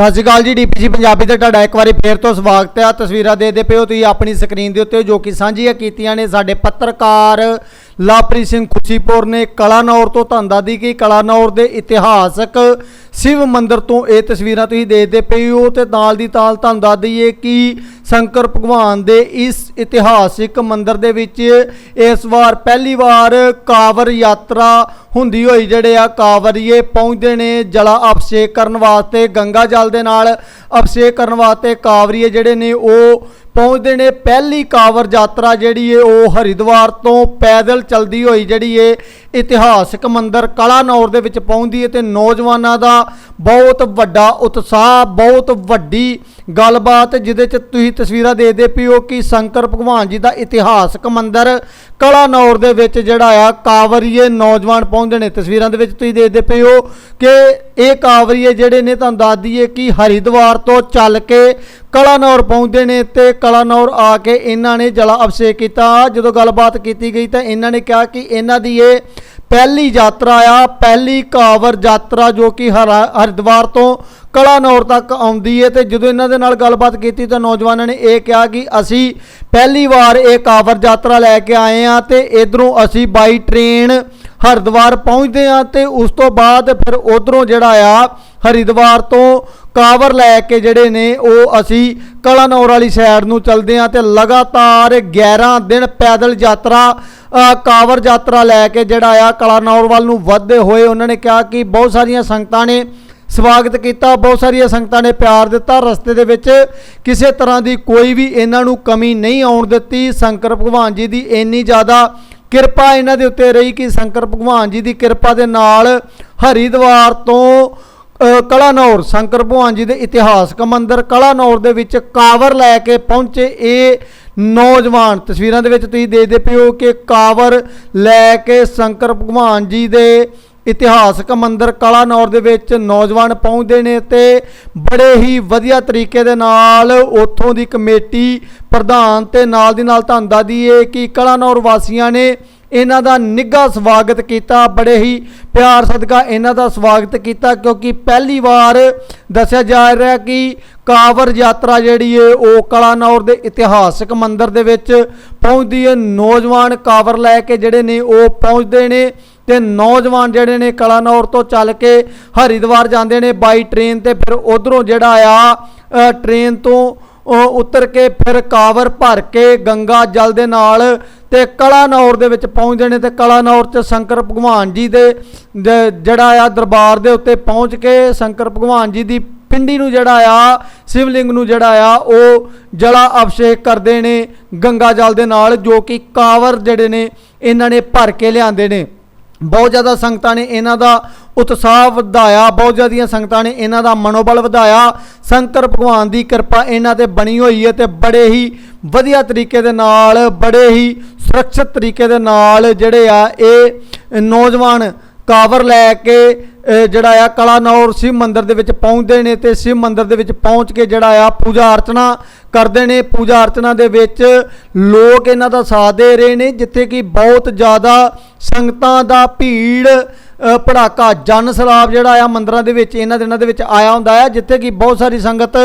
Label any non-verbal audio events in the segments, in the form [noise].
ਸਤਿ ਸ਼੍ਰੀ ਅਕਾਲ ਜੀ, ਡੀਪੀਸੀ ਪੰਜਾਬੀ ਤੇ ਤੁਹਾਡਾ ਇੱਕ ਵਾਰੀ ਫੇਰ ਤੋਂ ਸਵਾਗਤ ਹੈ। ਤਸਵੀਰਾਂ ਦੇਖਦੇ ਪਿਓ ਤੁਸੀਂ ਆਪਣੀ ਸਕਰੀਨ ਦੇ ਉੱਤੇ, ਜੋ ਕਿ ਸਾਂਝੀਆਂ ਕੀਤੀਆਂ ਨੇ ਸਾਡੇ ਪੱਤਰਕਾਰ ਲਾਪ੍ਰੀਤ ਸਿੰਘ ਖੁਸ਼ੀਪੁਰ ਨੇ ਕਲਾਨੌਰ ਤੋਂ ਤੁਹਾਨੂੰ ਦੱਸਦੀ ਕਿ ਕਲਾਨੌਰ ਦੇ ਇਤਿਹਾਸਕ ਸ਼ਿਵ ਮੰਦਿਰ ਤੋਂ ਇਹ ਤਸਵੀਰਾਂ ਤੁਸੀਂ ਦੇਖਦੇ ਪਏ ਹੋ ਤੇ ਨਾਲ ਦੀ ਤਾਲ ਤੁਹਾਨੂੰ ਦੱਸ ਦਈਏ ਕਿ ਸ਼ੰਕਰ ਭਗਵਾਨ ਦੇ ਇਸ ਇਤਿਹਾਸਿਕ ਮੰਦਿਰ ਦੇ ਵਿੱਚ ਇਸ ਵਾਰ ਪਹਿਲੀ ਵਾਰ ਕਾਵਰ ਯਾਤਰਾ ਹੁੰਦੀ ਹੋਈ ਜਿਹੜੇ ਆ ਕਾਵਰੀਏ ਪਹੁੰਚਦੇ ਨੇ ਜਲਾ ਅਭਿਸ਼ੇਕ ਕਰਨ ਵਾਸਤੇ, ਗੰਗਾ ਜਲ ਦੇ ਨਾਲ ਅਭਿਸ਼ੇਕ ਕਰਨ ਵਾਸਤੇ ਕਾਵਰੀਏ ਜਿਹੜੇ ਨੇ ਉਹ ਪਹੁੰਚਦੇ ਨੇ। ਪਹਿਲੀ ਕਾਵਰ ਯਾਤਰਾ ਜਿਹੜੀ ਏ, ਉਹ ਹਰਿਦੁਆਰ ਤੋਂ ਪੈਦਲ ਚਲਦੀ ਹੋਈ ਜਿਹੜੀ ਏ, ਇਤਿਹਾਸਕ ਮੰਦਰ ਕਲਾਨੌਰ ਦੇ ਵਿੱਚ ਪਹੁੰਚਦੀ ਏ ਤੇ ਨੌਜਵਾਨਾਂ ਦਾ ਬਹੁਤ ਵੱਡਾ ਉਤਸ਼ਾਹ, ਬਹੁਤ ਵੱਡੀ ਗੱਲਬਾਤ, ਜਿਹਦੇ ਚ ਤੁਸੀਂ ਤਸਵੀਰਾਂ ਦੇਖਦੇ ਪਿਓ ਕਿ ਸ਼ੰਕਰ ਭਗਵਾਨ ਜੀ ਦਾ ਇਤਿਹਾਸਕ ਮੰਦਰ ਕਲਾਨੌਰ ਦੇ ਵਿੱਚ ਜਿਹੜਾ ਆ ਕਾਵਰੀਏ ਨੌਜਵਾਨ ਪਹੁੰਚਦੇ ਨੇ। ਤਸਵੀਰਾਂ ਦੇ ਵਿੱਚ ਤੁਸੀਂ ਦੇਖਦੇ ਪਏ ਹੋ ਕਿ ਇਹ ਕਾਵਰੀਏ ਜਿਹੜੇ ਨੇ, ਤੁਹਾਨੂੰ ਦੱਸ ਦਈਏ ਕਿ ਹਰਿਦੁਆਰ ਤੋਂ ਚੱਲ ਕੇ ਕਲਾਨੌਰ ਪਹੁੰਚਦੇ ਨੇ ਤੇ ਕਲਾਨੌਰ ਆ ਕੇ ਇਹਨਾਂ ਨੇ ਜਲਾ ਅਭਿਸ਼ੇਕ ਕੀਤਾ। ਜਦੋਂ ਗੱਲਬਾਤ ਕੀਤੀ ਗਈ ਤਾਂ ਇਹਨਾਂ ਨੇ ਕਿਹਾ ਕਿ ਇਹਨਾਂ ਦੀ ਇਹ ਪਹਿਲੀ ਯਾਤਰਾ ਆ, ਪਹਿਲੀ ਕਾਵਰ ਯਾਤਰਾ ਜੋ ਕਿ ਹਰਾ- ਹਰਿਦੁਆਰ ਤੋਂ ਕਲਾਨੌਰ ਤੱਕ ਆਉਂਦੀ ਹੈ ਤੇ ਜਦੋਂ ਇਹਨਾਂ ਦੇ ਨਾਲ ਗੱਲਬਾਤ ਕੀਤੀ ਤਾਂ ਨੌਜਵਾਨਾਂ ਨੇ ਇਹ ਕਿਹਾ ਕਿ ਅਸੀਂ ਪਹਿਲੀ ਵਾਰ ਇਹ ਕਾਵਰ ਯਾਤਰਾ ਲੈ ਕੇ ਆਏ ਆ ਤੇ ਇਧਰੋਂ ਅਸੀਂ ਬਾਈ ਟ੍ਰੇਨ ਹਰਿਦੁਆਰ ਪਹੁੰਚਦੇ ਆ ਤੇ ਉਸ ਤੋਂ ਬਾਅਦ ਫਿਰ ਉਧਰੋਂ ਜਿਹੜਾ ਆ ਹਰਿਦੁਆਰ ਤੋਂ ਕਾਵਰ ਲੈ ਕੇ ਜਿਹੜੇ ਨੇ ਉਹ ਅਸੀਂ ਕਲਾਨੌਰ ਵਾਲੀ ਸਾਈਡ ਨੂੰ ਚੱਲਦੇ ਆ ਤੇ ਲਗਾਤਾਰ 11 ਦਿਨ ਪੈਦਲ ਯਾਤਰਾ ਕਾਵਰ ਯਾਤਰਾ ਲੈ ਕੇ ਜਿਹੜਾ ਆ ਕਲਾਨੌਰ ਵੱਲ ਨੂੰ ਵੱਧਦੇ ਹੋਏ ਉਹਨਾਂ ਨੇ ਕਿਹਾ ਕਿ ਬਹੁਤ ਸਾਰੀਆਂ ਸੰਗਤਾਂ ਨੇ ਸਵਾਗਤ ਕੀਤਾ। ਬਹੁਤ ਸਾਰੀਆਂ ਸੰਗਤਾਂ ਨੇ ਪਿਆਰ ਦਿੱਤਾ। ਰਸਤੇ ਦੇ ਵਿੱਚ ਕਿਸੇ ਤਰ੍ਹਾਂ ਦੀ ਕੋਈ ਵੀ ਇਹਨਾਂ ਨੂੰ ਕਮੀ ਨਹੀਂ ਆਉਣ ਦਿੱਤੀ। ਸ਼ੰਕਰ ਭਗਵਾਨ ਜੀ ਦੀ ਇੰਨੀ ਜ਼ਿਆਦਾ ਕਿਰਪਾ ਇਹਨਾਂ ਦੇ ਉੱਤੇ ਰਹੀ ਕਿ ਸ਼ੰਕਰ ਭਗਵਾਨ ਜੀ ਦੀ ਕਿਰਪਾ ਦੇ ਨਾਲ ਹਰਿਦੁਆਰ ਤੋਂ ਕਲਾਨੌਰ, ਸ਼ੰਕਰ ਭਗਵਾਨ ਜੀ ਦੇ ਇਤਿਹਾਸਕ ਮੰਦਿਰ ਕਲਾਨੌਰ ਦੇ ਵਿੱਚ ਕਾਵਰ ਲੈ ਕੇ ਪਹੁੰਚੇ ਇਹ ਨੌਜਵਾਨ। ਤਸਵੀਰਾਂ ਦੇ ਵਿੱਚ ਤੁਸੀਂ ਦੇਖਦੇ ਪਿਓ ਕਿ ਕਾਵਰ ਲੈ ਕੇ ਸ਼ੰਕਰ ਭਗਵਾਨ ਜੀ ਦੇ ਇਤਿਹਾਸਕ ਮੰਦਿਰ ਕਲਾਨੌਰ ਦੇ ਵਿੱਚ ਨੌਜਵਾਨ ਪਹੁੰਚਦੇ ਨੇ ਤੇ ਬੜੇ ਹੀ ਵਧੀਆ ਤਰੀਕੇ ਦੇ ਨਾਲ ਉੱਥੋਂ ਦੀ ਕਮੇਟੀ ਪ੍ਰਧਾਨ ਤੇ ਨਾਲ ਦੀ ਨਾਲ ਤੁਹਾਨੂੰ ਦੱਸ ਦਈਏ ਕਿ ਕਲਾਨੌਰ ਵਾਸੀਆਂ ਨੇ ਇਹਨਾਂ ਦਾ ਨਿੱਘਾ ਸਵਾਗਤ ਕੀਤਾ, ਬੜੇ ਹੀ ਪਿਆਰ ਸਦਕਾ ਇਹਨਾਂ ਦਾ ਸਵਾਗਤ ਕੀਤਾ ਕਿਉਂਕਿ ਪਹਿਲੀ ਵਾਰ ਦੱਸਿਆ ਜਾ ਰਿਹਾ ਕਿ ਕਾਵਰ ਯਾਤਰਾ ਜਿਹੜੀ ਏ, ਉਹ ਕਲਾਨੌਰ ਦੇ ਇਤਿਹਾਸਕ ਮੰਦਿਰ ਦੇ ਵਿੱਚ ਪਹੁੰਚਦੀ ਏ। ਨੌਜਵਾਨ ਕਾਵਰ ਲੈ ਕੇ ਜਿਹੜੇ ਨੇ ਉਹ ਪਹੁੰਚਦੇ ਨੇ। ਤੇ ਨੌਜਵਾਨ ਜਿਹੜੇ ਨੇ ਕਲਾਨੌਰ ਤੋਂ ਚੱਲ ਕੇ ਹਰਿਦੁਆਰ ਜਾਂਦੇ ਨੇ ਬਾਈ ਟ੍ਰੇਨ ਤੇ ਫਿਰ ਉਧਰੋਂ ਜਿਹੜਾ ਆ ਅ, ਟ੍ਰੇਨ ਤੋਂ ਉਹ ਉਤਰ ਕੇ ਫਿਰ ਕਾਵਰ ਭਰ ਕੇ ਗੰਗਾ ਜਲ ਦੇ ਨਾਲ ਤੇ ਕਲਾਨੌਰ ਦੇ ਵਿੱਚ ਪਹੁੰਚਦੇ ਨੇ ਤੇ ਕਲਾਨੌਰ ਚ ਸ਼ੰਕਰ ਭਗਵਾਨ ਜੀ ਦੇ ਜਿਹੜਾ ਆ ਦਰਬਾਰ ਦੇ ਉੱਤੇ ਪਹੁੰਚ ਕੇ ਸ਼ੰਕਰ ਭਗਵਾਨ ਜੀ ਦੀ ਪਿੰਡੀ ਨੂੰ ਜਿਹੜਾ ਆ ਸ਼ਿਵਲਿੰਗ ਨੂੰ ਜਿਹੜਾ ਆ ਉਹ ਜਲਾ ਅਭਿਸ਼ੇਕ ਕਰਦੇ ਨੇ ਗੰਗਾ ਜਲ ਦੇ ਨਾਲ ਜੋ ਕਿ ਕਾਵਰ ਜਿਹੜੇ ਨੇ ਇਹਨਾਂ ਨੇ ਭਰ ਕੇ ਲਿਆਂਦੇ ਨੇ। ਬਹੁਤ ਜ਼ਿਆਦਾ ਸੰਗਤਾਂ ਨੇ ਇਹਨਾਂ ਦਾ ਉਤਸ਼ਾਹ ਵਧਾਇਆ, ਬਹੁਤ ਜ਼ਿਆਦੀਆਂ ਸੰਗਤਾਂ ਨੇ ਇਹਨਾਂ ਦਾ ਮਨੋਬਲ ਵਧਾਇਆ। ਸ਼ੰਕਰ ਭਗਵਾਨ ਦੀ ਕਿਰਪਾ ਇਹਨਾਂ ਤੇ ਬਣੀ ਹੋਈ ਹੈ ਤੇ ਬੜੇ ਹੀ ਵਧੀਆ ਤਰੀਕੇ ਦੇ ਨਾਲ, ਬੜੇ ਹੀ ਸੁਰੱਖਿਅਤ ਤਰੀਕੇ ਦੇ ਨਾਲ ਜਿਹੜੇ ਆ ਇਹ ਨੌਜਵਾਨ ਕਾਵਰ ਲੈ ਕੇ ਜਿਹੜਾ ਆ ਕਲਾਨੌਰ ਸ਼ਿਵ ਮੰਦਿਰ ਦੇ ਵਿੱਚ ਪਹੁੰਚਦੇ ਨੇ ਤੇ ਸ਼ਿਵ ਮੰਦਿਰ ਦੇ ਵਿੱਚ ਪਹੁੰਚ ਕੇ ਜਿਹੜਾ ਆ ਪੂਜਾ ਅਰਚਨਾ ਕਰਦੇ ਨੇ। ਪੂਜਾ ਅਰਚਨਾ ਦੇ ਵਿੱਚ ਲੋਕ ਇਹਨਾਂ ਦਾ ਸਾਥ ਦੇ ਰਹੇ ਨੇ ਜਿੱਥੇ ਕਿ ਬਹੁਤ ਜ਼ਿਆਦਾ ਸੰਗਤਾਂ ਦਾ ਭੀੜ ਅ, ਭੜਾਕਾ ਜਨ ਸਲਾਬ ਜਿਹੜਾ ਆ ਮੰਦਰਾਂ ਦੇ ਵਿੱਚ ਇਹਨਾਂ ਦਿਨਾਂ ਦੇ ਵਿੱਚ ਆਇਆ ਹੁੰਦਾ ਆ ਜਿੱਥੇ ਕਿ ਬਹੁਤ ਸਾਰੀ ਸੰਗਤ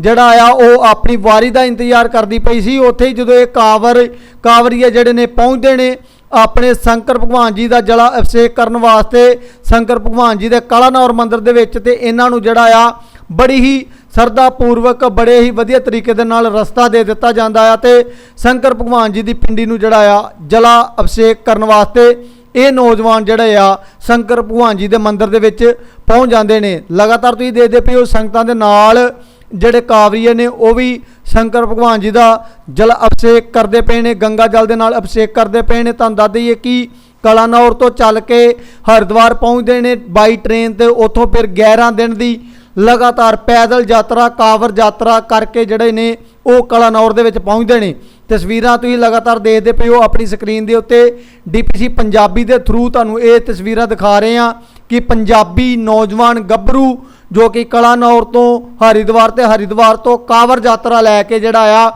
ਜਿਹੜਾ ਆ ਉਹ ਆਪਣੀ ਵਾਰੀ ਦਾ ਇੰਤਜ਼ਾਰ ਕਰਦੀ ਪਈ ਸੀ। ਉੱਥੇ ਹੀ ਜਦੋਂ ਇਹ ਕਾਵਰ ਕਾਵਰੀਏ ਜਿਹੜੇ ਨੇ ਪਹੁੰਚਦੇ ਨੇ ਆਪਣੇ ਸ਼ੰਕਰ ਭਗਵਾਨ ਜੀ ਦਾ ਜਲਾ ਅਭਿਸ਼ੇਕ ਕਰਨ ਵਾਸਤੇ ਸ਼ੰਕਰ ਭਗਵਾਨ ਜੀ ਦੇ ਕਲਾਨੌਰ ਮੰਦਿਰ ਦੇ ਵਿੱਚ ਤੇ ਇਹਨਾਂ ਨੂੰ ਜਿਹੜਾ ਆ, ਬੜੀ ਹੀ ਸਰਦਾ ਪੂਰਵਕ ਬੜੇ ਹੀ ਵਧੀਆ ਤਰੀਕੇ ਦੇ ਨਾਲ ਰਸਤਾ ਦੇ ਦਿੱਤਾ ਜਾਂਦਾ ਆ ਤੇ ਸ਼ੰਕਰ ਭਗਵਾਨ ਜੀ ਦੀ ਪਿੰਡੀ ਨੂੰ ਜਿਹੜਾ ਆ, ਜਲਾ ਅਭਿਸ਼ੇਕ ਕਰਨ ਵਾਸਤੇ ਇਹ ਨੌਜਵਾਨ ਜਿਹੜੇ ਆ, ਸ਼ੰਕਰ ਭਗਵਾਨ ਜੀ ਦੇ ਮੰਦਿਰ ਦੇ ਵਿੱਚ ਪਹੁੰਚ ਜਾਂਦੇ ਨੇ। ਲਗਾਤਾਰ ਤੁਸੀਂ ਦੇਖਦੇ ਪਏ ਹੋ ਸੰਗਤਾਂ ਦੇ ਨਾਲ ਜਿਹੜੇ ਕਾਵਰੀਏ ਨੇ, ਉਹ ਵੀ ਸ਼ੰਕਰ ਭਗਵਾਨ ਜੀ ਦਾ ਜਲ ਅਭਿਸ਼ੇਕ ਕਰਦੇ ਪਏ ਨੇ, ਗੰਗਾ ਜਲ ਦੇ ਨਾਲ ਅਭਿਸ਼ੇਕ ਕਰਦੇ ਪਏ ਨੇ। ਤੁਹਾਨੂੰ ਦੱਸ ਦਈਏ ਕਿ ਕਲਾਨੌਰ ਤੋਂ ਚੱਲ ਕੇ ਹਰਿਦੁਆਰ ਪਹੁੰਚਦੇ ਨੇ, ਬਾਈ ਟ੍ਰੇਨ ਤੇ ਉੱਥੋਂ ਫਿਰ 11 ਦਿਨ ਦੀ ਲਗਾਤਾਰ ਪੈਦਲ ਯਾਤਰਾ, ਕਾਵਰ ਯਾਤਰਾ ਕਰਕੇ ਜਿਹੜੇ ਨੇ, ਉਹ ਕਲਾਨੌਰ ਦੇ ਵਿੱਚ ਪਹੁੰਚਦੇ ਨੇ। ਤਸਵੀਰਾਂ ਤੁਸੀਂ ਲਗਾਤਾਰ ਦੇਖਦੇ ਪਏ ਹੋ ਆਪਣੀ ਸਕਰੀਨ ਦੇ ਉੱਤੇ। ਡੀਪੀਸੀ ਪੰਜਾਬੀ ਦੇ ਥਰੂ ਤੁਹਾਨੂੰ ਇਹ ਤਸਵੀਰਾਂ ਦਿਖਾ ਰਹੇ ਹਾਂ ਕਿ ਪੰਜਾਬੀ ਨੌਜਵਾਨ ਗੱਭਰੂ ਜੋ ਕਿ ਕਲਾਨੌਰ ਤੋਂ ਹਰਿਦੁਆਰ ਤੇ ਹਰਿਦੁਆਰ ਤੋਂ ਕਾਵਰ ਯਾਤਰਾ ਲੈ ਕੇ ਜਿਹੜਾ ਆ,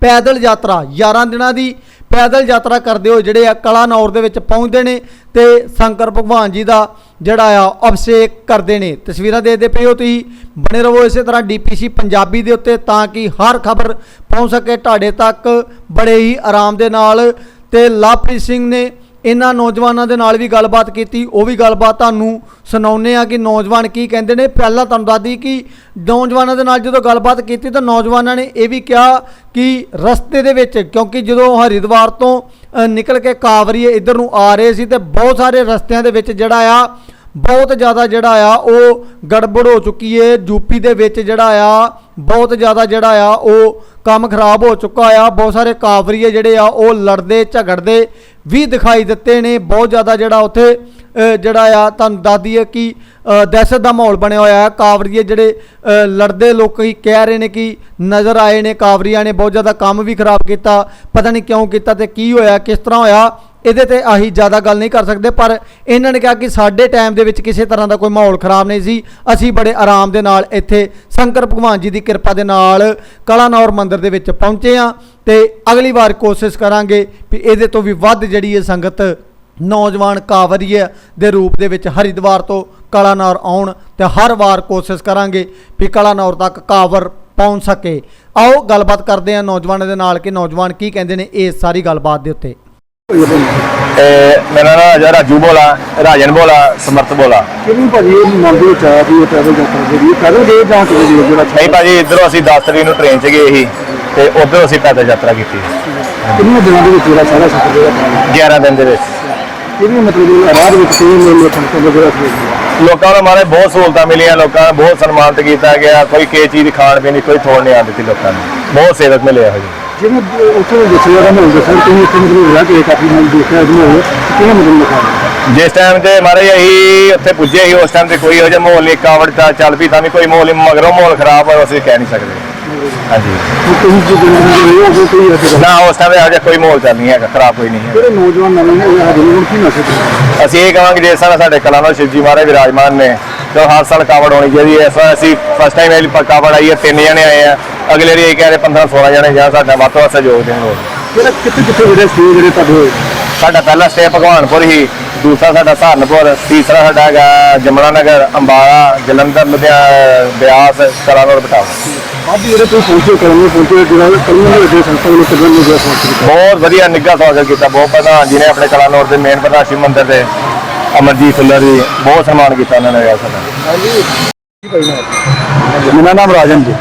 ਪੈਦਲ ਯਾਤਰਾ 11 ਦਿਨਾਂ ਦੀ ਪੈਦਲ ਯਾਤਰਾ ਕਰਦੇ ਹੋ ਜਿਹੜੇ ਆ ਕਲਾਨੌਰ ਦੇ ਵਿੱਚ ਪਹੁੰਚਦੇ ਨੇ ਤੇ ਸ਼ੰਕਰ ਭਗਵਾਨ ਜੀ ਦਾ ਜਿਹੜਾ ਆ ਅਭਿਸ਼ੇਕ ਕਰਦੇ ਨੇ। ਤਸਵੀਰਾਂ ਦੇਖਦੇ ਪਏ ਹੋ ਤੁਸੀਂ। ਬਣੇ ਰਹੋ ਇਸੇ ਤਰ੍ਹਾਂ ਡੀਪੀਸੀ ਪੰਜਾਬੀ ਦੇ ਉੱਤੇ ਤਾਂ ਕਿ ਹਰ ਖਬਰ ਪਹੁੰਚ ਸਕੇ। ਤੁਹਾਡੇ ਤੱਕ ਬੜੇ ਹੀ ਆਰਾਮ ਦੇ ਨਾਲ ਤੇ ਲਵਪ੍ਰੀਤ ਸਿੰਘ ਨੇ ਇਹਨਾਂ ਨੌਜਵਾਨਾਂ ਦੇ ਨਾਲ ਵੀ ਗੱਲਬਾਤ ਕੀਤੀ, ਉਹ ਵੀ ਗੱਲਬਾਤ ਤੁਹਾਨੂੰ ਸੁਣਾਉਂਦੇ ਆ ਕਿ ਨੌਜਵਾਨ ਕੀ ਕਹਿੰਦੇ ਨੇ। ਪਹਿਲਾਂ ਤੁਹਾਨੂੰ ਦੱਸਦੀ ਕਿ ਨੌਜਵਾਨਾਂ ਦੇ ਨਾਲ ਜਦੋਂ ਗੱਲਬਾਤ ਕੀਤੀ ਤਾਂ ਨੌਜਵਾਨਾਂ ਨੇ ਇਹ ਵੀ ਕਿਹਾ ਕਿ ਰਸਤੇ ਦੇ ਵਿੱਚ, ਕਿਉਂਕਿ ਜਦੋਂ ਹਰਿਦੁਆਰ ਤੋਂ ਨਿਕਲ ਕੇ ਕਾਵਰੀਏ ਇੱਧਰ ਨੂੰ ਆ ਰਹੇ ਸੀ ਤੇ ਬਹੁਤ ਸਾਰੇ ਰਸਤਿਆਂ ਦੇ ਵਿੱਚ ਜਿਹੜਾ ਆ, ਬਹੁਤ ਜ਼ਿਆਦਾ ਜਿਹੜਾ ਆ, ਉਹ ਗੜਬੜ ਹੋ ਚੁੱਕੀ ਏ। ਯੂਪੀ ਦੇ ਵਿੱਚ ਜਿਹੜਾ ਆ ਬਹੁਤ ਜ਼ਿਆਦਾ ਜਿਹੜਾ ਆ, ਉਹ ਕੰਮ ਖਰਾਬ ਹੋ ਚੁੱਕਾ ਆ। ਬਹੁਤ ਸਾਰੇ ਕਾਵਰੀਏ ਜਿਹੜੇ ਆ, ਉਹ ਲੜਦੇ, ਝਗੜਦੇ ਵੀ ਦਿਖਾਈ ਦਿੱਤੇ ਨੇ। ਬਹੁਤ ਜ਼ਿਆਦਾ ਜਿਹੜਾ ਉੱਥੇ ਜਿਹੜਾ ਆ, ਤੁਹਾਨੂੰ ਦੱਸ ਦਈਏ ਕਿ ਦਹਿਸ਼ਤ ਦਾ ਮਾਹੌਲ ਬਣਿਆ ਹੋਇਆ ਹੈ ਕਾਵਰੀਏ ਜਿਹੜੇ ਲੜਦੇ ਲੋਕ ਹੀ ਕਹਿ ਰਹੇ ਨੇ ਕਿ ਨਜ਼ਰ ਆਏ ਨੇ। ਕਾਵਰੀਆਂ ਨੇ ਬਹੁਤ ਜ਼ਿਆਦਾ ਕੰਮ ਵੀ ਖਰਾਬ ਕੀਤਾ, ਪਤਾ ਨਹੀਂ ਕਿਉਂ ਕੀਤਾ ਤੇ ਕੀ ਹੋਇਆ, ਕਿਸ ਤਰ੍ਹਾਂ ਹੋਇਆ। ਇਹਦੇ ਤੇ ਆਹੀ ਜ਼ਿਆਦਾ ਗੱਲ ਨਹੀਂ ਕਰ ਸਕਦੇ, ਪਰ ਇਹਨਾਂ ਨੇ ਕਿਹਾ ਕਿ ਸਾਡੇ ਟਾਈਮ ਦੇ ਵਿੱਚ ਕਿਸੇ ਤਰ੍ਹਾਂ ਦਾ ਕੋਈ ਮਾਹੌਲ ਖਰਾਬ ਨਹੀਂ ਸੀ। ਅਸੀਂ ਬੜੇ ਆਰਾਮ ਦੇ ਨਾਲ ਇੱਥੇ ਸ਼ੰਕਰ ਭਗਵਾਨ ਜੀ ਦੀ ਕਿਰਪਾ ਦੇ ਨਾਲ ਕਲਾਨੌਰ ਮੰਦਿਰ ਦੇ ਵਿੱਚ ਪਹੁੰਚੇ ਆ ਤੇ ਅਗਲੀ ਵਾਰ ਕੋਸ਼ਿਸ਼ ਕਰਾਂਗੇ ਵੀ ਇਹਦੇ ਤੋਂ ਵੀ ਵੱਧ ਜਿਹੜੀ ਇਹ ਸੰਗਤ ਨੌਜਵਾਨ ਕਾਵਰੀਏ ਦੇ ਰੂਪ ਦੇ ਵਿੱਚ ਹਰਿਦੁਆਰ ਤੋਂ ਕਲਾਨੌਰ ਆਉਣ ਤੇ ਹਰ ਵਾਰ ਕੋਸ਼ਿਸ਼ ਕਰਾਂਗੇ ਵੀ ਕਲਾਨੌਰ ਤੱਕ ਕਾਵਰ ਪਹੁੰਚ ਸਕੇ। ਆਓ ਗੱਲਬਾਤ ਕਰਦੇ ਆ ਨੌਜਵਾਨਾਂ ਦੇ ਨਾਲ ਕਿ ਨੌਜਵਾਨ ਕੀ ਕਹਿੰਦੇ ਨੇ ਇਸ ਸਾਰੀ ਗੱਲਬਾਤ ਦੇ ਉੱਤੇ। ਮੇਰਾ ਨਾਮ ਅਜਾ ਰਾਜੂ ਬੋਲਾ ਰਾਜਨ ਬੋਲਾ ਸਮਰਥ ਬੋਲਾ। ਕਿਵੇਂ ਭਾਜੀ ਇਹ ਮਨ ਦੇ ਵਿੱਚ ਆਇਆ ਵੀ ਇਹ ਟਰੈਵਲ ਯਾਤਰਾ ਜਿਹੜੀ ਕਰੋਗੇ ਜਾਂ ਕਿਵੇਂ ਜਿਹੜਾ ਨਹੀਂ ਭਾਜੀ ਇਧਰੋਂ ਅਸੀਂ 10 ਤਰੀਕ ਨੂੰ ਟ੍ਰੇਨ 'ਚ ਗਏ ਸੀ ਤੇ ਉਧਰੋਂ ਅਸੀਂ ਪੈਦਲ ਯਾਤਰਾ ਕੀਤੀ। ਕਿੰਨੇ ਦਿਨਾਂ ਦੇ ਵਿੱਚ ਜਿਹੜਾ ਸਾਰਾ ਸਫ਼ਰ ਜਿਹੜਾ ਕਰਨਾ 11 ਦਿਨ ਦੇ ਵਿੱਚ। ਕਿਵੇਂ ਮਤਲਬ ਰਾਹ ਦੇ ਵਿੱਚ ਕਿਵੇਂ ਲੋਕ ਨੂੰ ਜਿਹੜਾ ਲੋਕਾਂ ਨੂੰ ਮਾਰੇ ਬਹੁਤ ਸਹੂਲਤਾਂ ਮਿਲੀਆਂ ਲੋਕਾਂ ਦਾ ਬਹੁਤ ਸਨਮਾਨਿਤ ਕੀਤਾ ਗਿਆ। ਕੋਈ ਕਿਸੇ ਚੀਜ਼ ਖਾਣ ਪੀਣ ਦੀ ਕੋਈ ਥੋੜ ਨਹੀਂ ਆਉਂਦੀ ਸੀ ਲੋਕਾਂ ਨੂੰ। ਬਹੁਤ ਸੇਵਕ ਮਿਲੇ ਇਹੋ ਜਿਹੇ। ਜਿਵੇਂ ਉੱਥੇ ਦੇ ਦੱਸਿਆ ਜਾਂਦਾ ਹੁੰਦਾ ਸਰ ਤੁਸੀਂ ਇੱਥੇ ਮਤਲਬ ਰਹਿ ਕੇ ਕਾਫੀ ਮਨ ਦੇਖਿਆ ਜਿਹਨੂੰ ਹੋਵੇ ਕਿਵੇਂ ਮਤਲਬ ਲਿਖਾ ਜਿਸ ਟਾਈਮ ਤੇ ਮਾਰੇ ਅਸੀਂ ਉੱਥੇ ਪੁੱਜੇ ਸੀ ਉਸ ਟਾਈਮ ਤੇ ਕੋਈ ਇਹੋ ਜਿਹਾ ਮਾਹੌਲ ਨਹੀਂ ਕਾਵੜ ਤਾਂ ਚੱਲ ਪਈ ਤਾਂ ਵੀ ਕੋਈ ਮਾਹੌਲ ਨਹੀਂ ਮਗਰੋਂ ਮਾਹੌਲ ਖਰਾਬ ਹੋਇਆ ਅਸੀਂ ਕਹਿ ਨਹੀਂ ਸਕਦੇ। ਹਾਂਜੀ। ਤੁਸੀਂ ਜੋ ਦੇ ਰਹੇ ਹੋ ਕੋਈ ਇੱਥੇ ਨਾ ਉਸ ਟਾਈਮ ਇਹੋ ਜਿਹਾ ਕੋਈ ਮਾਹੌਲ ਚੱਲ ਨਹੀਂ ਹੈਗਾ ਖਰਾਬ ਕੋਈ ਨਹੀਂ ਹੈ ਜਿਹੜੇ ਨੌਜਵਾਨ ਨਵੇਂ ਨੇ ਉਹ ਹਜੇ ਨੂੰ ਕੀ ਮੈਸੇਜ ਅਸੀਂ ਇਹ ਕਹਾਂਗੇ ਜਿਸ ਤਰ੍ਹਾਂ ਸਾਡੇ ਕਲਾਨੌਰ ਸ਼ਿਵਜੀ ਮਹਾਰਾਜ ਵਿਰਾਜਮਾਨ ਨੇ ਤੇ ਹਰ ਸਾਲ ਕਾਵੜ ਹੋਣੀ ਚਾਹੀਦੀ ਹੈ। ਵਾਰ ਅਸੀਂ ਫਸਟ ਟਾਈਮ ਇਹ ਲਈ ਕਾਵੜ ਆਈ ਹੈ ਤਿੰਨ ਜਣੇ ਆਏ ਆ। ਅਗਲੇ ਵਾਰੀ ਇਹ ਕਹਿ ਰਹੇ 15 16 ਜਣੇ ਜਾਂ ਸਾਡਾ ਵੱਧ ਤੋਂ ਵੱਧ ਸਹਿਯੋਗ ਦੇਣ ਹੋਰ। ਜਿਹੜਾ ਕਿੱਥੇ ਕਿੱਥੇ ਜਿਹੜੇ ਸੀ ਜਿਹੜੇ ਤੁਹਾਡੇ ਹੋਏ? ਸਾਡਾ ਪਹਿਲਾ ਸਟੇ ਭਗਵਾਨਪੁਰ ਹੀ ਦੂਸਰਾ ਸਾਡਾ ਸਹਾਰਨਪੁਰ ਤੀਸਰਾ ਸਾਡਾ ਹੈਗਾ ਜਮਨਾ ਨਗਰ ਅੰਬਾਲਾ ਜਲੰਧਰ ਲੁਧਿਆਣਾ ਬਿਆਸ ਅੱਜ ਜਿਹੜੇ ਤੁਸੀਂ ਕਰਨ ਜਿਹੜਾ ਦੇ ਸੰਸਥਾ ਨੂੰ ਨੂੰ ਸਮਾਪਤ ਕੀਤਾ? ਬਹੁਤ ਵਧੀਆ ਨਿੱਘਾ ਸਵਾਗਤ ਕੀਤਾ ਬਹੁਤ ਪ੍ਰਧਾਨ ਜੀ ਨੇ ਆਪਣੇ ਕਲਾਨੌਰ ਦੇ ਮੇਨ ਪ੍ਰਧਾਨ ਸ਼ਿਵ ਮੰਦਿਰ ਦੇ। ਅਮਰਜੀਤ ਫੁੱਲਰ ਜੀ ਬਹੁਤ ਸਨਮਾਨ ਕੀਤਾ ਉਹਨਾਂ ਨੇ ਸਾਡਾ ਮੇਰਾ ਨਾਮ ਰਾਜਨ ਜੀ।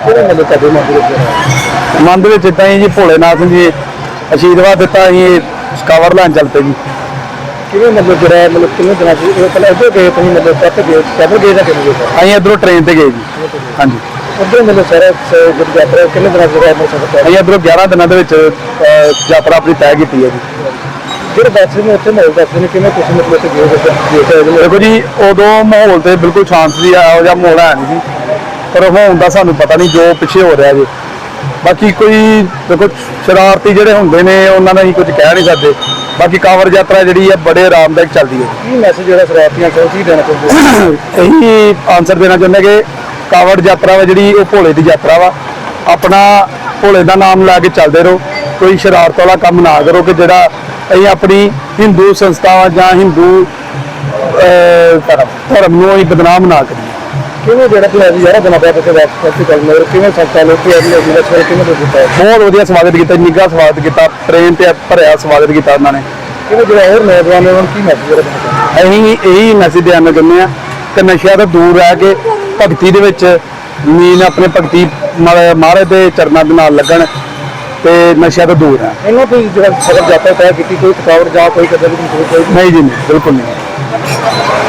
ਮਤਲਬ ਤੁਹਾਡੇ ਮਨ ਦੇ ਵਿੱਚ ਮਨ ਦੇ ਵਿੱਚ ਇਦਾਂ ਹੀ ਜੀ ਭੋਲੇਨਾਥ ਜੀ ਅਸ਼ੀਰਵਾਦ ਦਿੱਤਾ ਅਸੀਂ ਕਵਰ ਲੈਣ ਚੱਲ ਪਏ ਜੀ ਕਿਵੇਂ ਮਤਲਬ ਜਿਹੜਾ ਮਤਲਬ ਕਿੰਨੇ ਦਿਨਾਂ ਸੀ ਇਹ ਪਹਿਲਾਂ ਇੱਧਰ ਗਏ ਤੁਸੀਂ ਮਤਲਬ ਤੱਕ ਗਏ ਕਦੋਂ ਗਏ ਜਾਂ ਕਿਵੇਂ ਗਏ? ਅਸੀਂ ਇਧਰੋਂ ਟ੍ਰੇਨ ਤੇ ਗਏ ਜੀ। ਹਾਂਜੀ। ਉੱਧਰ ਮਤਲਬ ਸਾਰਾ ਸ- ਜਿਹੜੀ ਯਾਤਰਾ ਕਿੰਨੇ ਦਿਨਾਂ ਦੀ ਰਹਿ ਸਫਰ ਕਰ ਅਸੀਂ ਇਧਰੋਂ 11 ਦਿਨਾਂ ਦੇ ਵਿੱਚ ਅਹ, ਯਾਤਰਾ ਆਪਣੀ ਤੈਅ ਕੀਤੀ ਹੈ ਜੀ। ਫਿਰ ਬੱਸ ਨੇ ਉੱਥੇ ਮਾਹੌਲ ਦੱਸਦੇ ਨੇ ਕਿਵੇਂ ਤੁਸੀਂ ਮਤਲਬ ਉੱਥੇ ਗਏ ਦੇਖਿਆ ਇਹਦੇ ਦੇਖੋ ਜੀ ਉਦੋਂ ਮਾਹੌਲ ਤੇ ਬਿਲਕੁਲ ਸ਼ਾਂਤ ਸੀ ਇਹੋ ਜਿਹਾ ਮਾਹੌਲ ਹੈ ਨਹੀਂ ਸੀ। ਪਰ ਹੁਣ ਦਾ ਸਾਨੂੰ ਪਤਾ ਨਹੀਂ ਜੋ ਪਿੱਛੇ ਹੋ ਰਿਹਾ ਜੀ। ਬਾਕੀ ਕੋਈ ਦੇਖੋ ਸ਼ਰਾਰਤੀ ਜਿਹੜੇ ਹੁੰਦੇ ਨੇ ਉਹਨਾਂ ਨੂੰ ਅਸੀਂ ਕੁਝ ਕਹਿ ਨਹੀਂ ਸਕਦੇ। ਬਾਕੀ ਕਾਵਰ ਯਾਤਰਾ ਜਿਹੜੀ ਹੈ ਬੜੇ ਆਰਾਮਦਾਇਕ ਚੱਲਦੀ ਹੈ। ਕੀ ਮੈਸੇਜ ਜਿਹੜਾ ਸ਼ਰਾਰਤੀਆਂ ਕੋਲ ਕੀ ਦੇਣਾ ਚਾਹੁੰਦੇ ਹੋ? [clears throat] ਇਹੀ ਆਨਸਰ ਦੇਣਾ ਚਾਹੁੰਦੇ ਕਿ ਕਾਵੜ ਯਾਤਰਾ ਵਾ ਜਿਹੜੀ ਉਹ ਭੋਲੇ ਦੀ ਯਾਤਰਾ ਵਾ। ਆਪਣਾ ਭੋਲੇ ਦਾ ਨਾਮ ਲੈ ਕੇ ਚੱਲਦੇ ਰਹੋ। ਕੋਈ ਸ਼ਰਾਰਤ ਵਾਲਾ ਕੰਮ ਨਾ ਕਰੋ ਕਿ ਜਿਹੜਾ ਅਸੀਂ ਆਪਣੀ ਹਿੰਦੂ ਸੰਸਥਾਵਾਂ ਜਾਂ ਹਿੰਦੂ ਧਰਮ ਨੂੰ ਅਸੀਂ ਬਦਨਾਮ ਨਾ ਕਰੀਏ। ਕਿਵੇਂ ਜਿਹੜਾ ਤੁਸੀਂ ਅੱਜ ਯਾਰਾ ਇੱਥੇ ਵਾਪਸ ਕਰ ਮਗਰ ਕਿਵੇਂ ਸੰਸਥਾ ਲੋਕੀ ਅੱਜ ਲੋਕੀ ਦਾ ਸਵਾਲ ਕਿਵੇਂ ਦਿੱਤਾ ਹੈ? ਬਹੁਤ ਵਧੀਆ ਸਵਾਗਤ ਕੀਤਾ ਨਿੱਘਾ ਸਵਾਗਤ ਕੀਤਾ ਟ੍ਰੇਨ ਤੇ ਭਰਿਆ ਸਵਾਗਤ ਕੀਤਾ ਉਹਨਾਂ ਨੇ। ਕਿਵੇਂ ਜਿਹੜਾ ਹੋਰ ਨੌਜਵਾਨ ਨੇ ਕੀ ਮੈਸੇਜ ਦੇਣਾ ਅਸੀਂ ਇਹੀ ਮੈਸੇਜ ਦੇਣਾ ਚਾਹੁੰਦੇ ਆ ਕਿ ਨਸ਼ਿਆਂ ਤੋਂ ਦੂਰ ਰਹਿ ਕੇ ਭਗਤੀ ਦੇ ਵਿੱਚ ਲੀਨ ਆਪਣੇ ਭਗਤੀ ਮਹਾ- ਮਹਾਰਾਜ ਦੇ ਚਰਨਾਂ ਦੇ ਨਾਲ ਲੱਗਣ। ਤੇ ਨਸ਼ਿਆਂ ਤੋਂ ਦੂਰ ਰਹਿਣ ਇਹਨਾਂ ਤੋਂ ਜਿਹੜਾ ਸਫਰ ਯਾਤਰਾ ਤੈਅ ਕੀਤੀ ਕੋਈ ਥਕਾਵਟ ਜਾਂ ਕੋਈ ਕਦਰ ਨਹੀਂ ਕੋਈ ਨਹੀਂ ਜੀ ਨਹੀਂ ਬਿਲਕੁਲ ਨਹੀਂ।